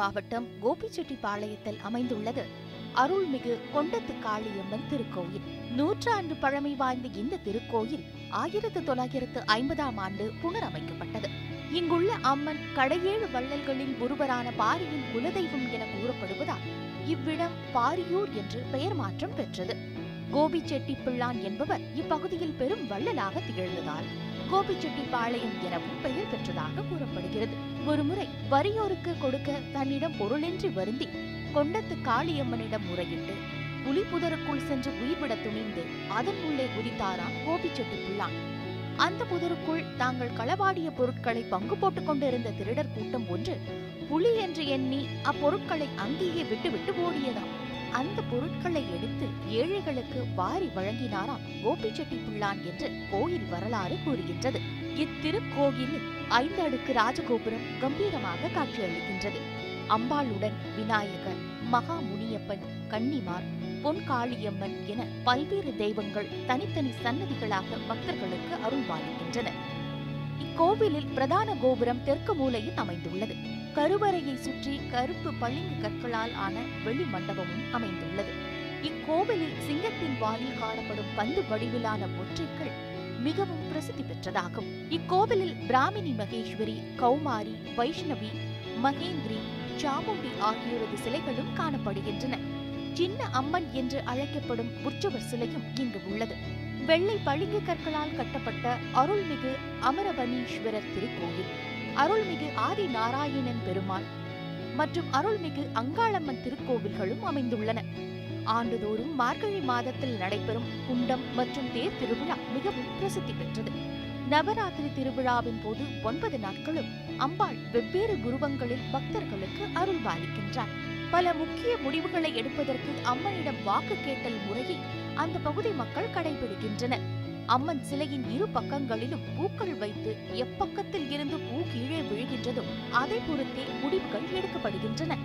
மாவட்டம் கோபிச்செட்டிப்பாளையத்தில் அமைந்துள்ளது. அருள்மிகு கொண்டத்து காளியம்மன் திருக்கோயில். நூற்றாண்டு பழமை வாய்ந்த இந்த திருக்கோயில் ஆயிரத்து தொள்ளாயிரத்து ஐம்பதாம் ஆண்டு புனரமைக்கப்பட்டது. இங்குள்ள அம்மன் கடையேழு வள்ளல்களில் ஒருவரான பாரியின் குலதெய்வம் என கூறப்படுவதால் இவ்விடம் பாரியூர் என்று பெயர் மாற்றம் பெற்றது. கோபிச்செட்டி பிள்ளான் என்பவர் இப்பகுதியில் பெரும் வள்ளலாக திகழ்ந்ததால். கோபிச்செட்டிப்பாளையம் எனவும் பெயர் பெற்றதாக கூறப்படுகிறது. ஒருமுறை வறியோருக்கு கொடுக்க தன்னிடம் பொருளின்றி வருந்தி கொண்டத்து காளியம்மனிடம் முறையிட்டு புலிபுதருக்குள் சென்று உயிர்விட துணிந்து அதன் உள்ளே குதித்தாராம் கோபிச்செட்டி பிள்ளான் அந்த புதருக்குள் தாங்கள் களவாடிய பொருட்களை பங்கு போட்டுக் கொண்டிருந்த திருடர் கூட்டம் ஒன்று புலி என்று எண்ணி அப்பொருட்களை அங்கேயே விட்டுவிட்டு ஓடியதாம். அந்த பொருட்களை எடுத்து ஏழைகளுக்கு வாரி வழங்கினாராம் கோபிச்செட்டி பிள்ளான் என்று கோயில் வரலாறு கூறுகின்றது. இத்திருக்கோயிலில் ஐந்து அடுக்கு ராஜகோபுரம் கம்பீரமாக காட்சியளிக்கின்றது. அம்பாளுடன் விநாயகர் மகா முனியப்பன் கன்னிமார் பொன்காளியம்மன் என பல்வேறு தெய்வங்கள் தனித்தனி சன்னதிகளாக பக்தர்களுக்கு அருள்பாலிக்கின்றன இக்கோவிலில் பிரதான கோபுரம் தெற்கு மூலையில் அமைந்துள்ளது. கருவறையை சுற்றி கருப்பு பளிங்கு கற்களால் ஆன வெளி மண்டபமும் அமைந்துள்ளது. இக்கோவிலில் சிங்கத்தின் வாயில் காணப்படும் பந்து வடிவிலான ஒற்றைகள் மிகவும் பிரசித்தி பெற்றதாகும். இக்கோவிலில் பிராமினி மகேஸ்வரி கௌமாரி வைஷ்ணவி மகேந்திரி சாமுண்டி ஆகியோரது சிலைகளும் காணப்படுகின்றன. சின்ன அம்மன் என்று அழைக்கப்படும் உற்சவர் சிலையும் இங்கு உள்ளது. வெள்ளை பளிங்கு கற்களால் கட்டப்பட்ட அருள்மிகு அமரவனீஸ்வரர் திருக்கோயில் அருள்மிகு ஆதி நாராயணன் பெருமாள் மற்றும் அருள்மிகு அங்காளம்மன் திருக்கோவில்களும் அமைந்துள்ளன. ஆண்டுதோறும் மார்கழி மாதத்தில் நடைபெறும் குண்டம் மற்றும் தேர் திருவிழா மிகவும் பிரசித்தி பெற்றது. நவராத்திரி திருவிழாவின் போது ஒன்பது நாட்களும் அம்பாள் வெவ்வேறு குருவங்களில் பக்தர்களுக்கு அருள்பாலிக்கின்றார் பல முக்கிய முடிவுகளை எடுப்பதற்கு அம்மனிடம் வாக்கு கேட்டல் முறையை அந்த பகுதி மக்கள் கடைபிடிக்கின்றனர். அம்மன் சிலையின் இரு பக்கங்களிலும் பூக்கள் வைத்து எப்பக்கத்தில் இருந்து பூ கீழே விழுகின்றதும் அதை பொறுத்தே முடிவுகள் எடுக்கப்படுகின்றன.